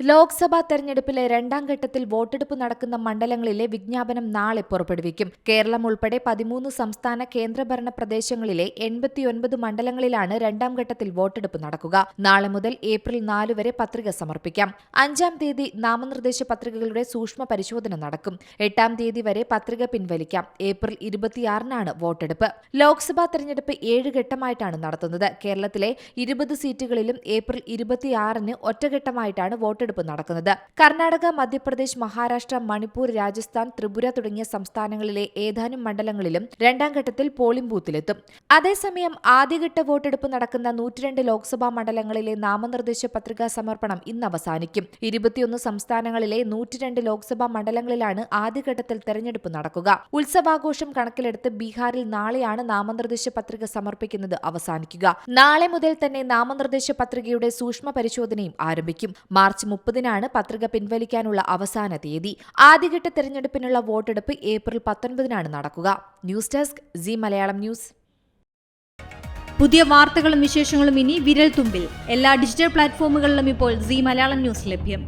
ലോക്സഭാ തെരഞ്ഞെടുപ്പിലെ രണ്ടാം ഘട്ടത്തിൽ വോട്ടെടുപ്പ് നടക്കുന്ന മണ്ഡലങ്ങളിലെ വിജ്ഞാപനം നാളെ പുറപ്പെടുവിക്കും. കേരളം ഉൾപ്പെടെ പതിമൂന്ന് സംസ്ഥാന കേന്ദ്രഭരണ പ്രദേശങ്ങളിലെ എൺപത്തിയൊൻപത് മണ്ഡലങ്ങളിലാണ് രണ്ടാം ഘട്ടത്തിൽ വോട്ടെടുപ്പ് നടക്കുക. നാളെ മുതൽ ഏപ്രിൽ നാല് വരെ പത്രിക സമർപ്പിക്കാം. അഞ്ചാം തീയതി നാമനിർദ്ദേശ പത്രികകളുടെ സൂക്ഷ്മ പരിശോധന നടക്കും. എട്ടാം തീയതി വരെ പത്രിക പിൻവലിക്കാം. ഏപ്രിൽ ഇരുപത്തിയാറിനാണ് വോട്ടെടുപ്പ്. ലോക്സഭാ തെരഞ്ഞെടുപ്പ് ഏഴ് ഘട്ടമായിട്ടാണ് നടത്തുന്നത്. കേരളത്തിലെ ഇരുപത് സീറ്റുകളിലും ഏപ്രിൽ ഇരുപത്തിയാറിന് ഒറ്റഘട്ടമായിട്ടാണ് വോട്ടെടുപ്പ് നടക്കുന്നത്. കർണാടക മധ്യപ്രദേശ് മഹാരാഷ്ട്ര മണിപ്പൂർ രാജസ്ഥാൻ ത്രിപുര തുടങ്ങിയ സംസ്ഥാനങ്ങളിലെ ഏതാനും മണ്ഡലങ്ങളിലും രണ്ടാം ഘട്ടത്തിൽ പോളിംഗ് ബൂത്തിലെത്തും. അതേസമയം ആദ്യഘട്ട വോട്ടെടുപ്പ് നടക്കുന്ന നൂറ്റിരണ്ട് ലോക്സഭാ മണ്ഡലങ്ങളിലെ നാമനിർദ്ദേശ പത്രികാ സമർപ്പണം ഇന്ന് അവസാനിക്കും. ഇരുപത്തിയൊന്ന് സംസ്ഥാനങ്ങളിലെ നൂറ്റിരണ്ട് ലോക്സഭാ മണ്ഡലങ്ങളിലാണ് ആദ്യഘട്ടത്തിൽ തെരഞ്ഞെടുപ്പ് നടക്കുക. ഉത്സവാഘോഷം കണക്കിലെടുത്ത് ബീഹാറിൽ നാളെയാണ് നാമനിർദ്ദേശ പത്രിക സമർപ്പിക്കുന്നത് അവസാനിക്കുക. നാളെ മുതൽ തന്നെ നാമനിർദ്ദേശ പത്രികയുടെ സൂക്ഷ്മ പരിശോധനയും ആരംഭിക്കും. മാർച്ച് മുപ്പതിനാണ് പത്രിക പിൻവലിക്കാനുള്ള അവസാന തീയതി. ആദ്യഘട്ട തെരഞ്ഞെടുപ്പിനുള്ള വോട്ടെടുപ്പ് ഏപ്രിൽ പത്തൊൻപതിനാണ് നടക്കുക. News desk Zee Malayalam news. പുതിയ വാർത്തകളും വിശേഷങ്ങളും ഇനി വിരൽ തുമ്പിൽ എല്ലാ ഡിജിറ്റൽ പ്ലാറ്റ്ഫോമുകളിലും ഇപ്പോൾ സി മലയാളം ന്യൂസ് ലഭ്യം.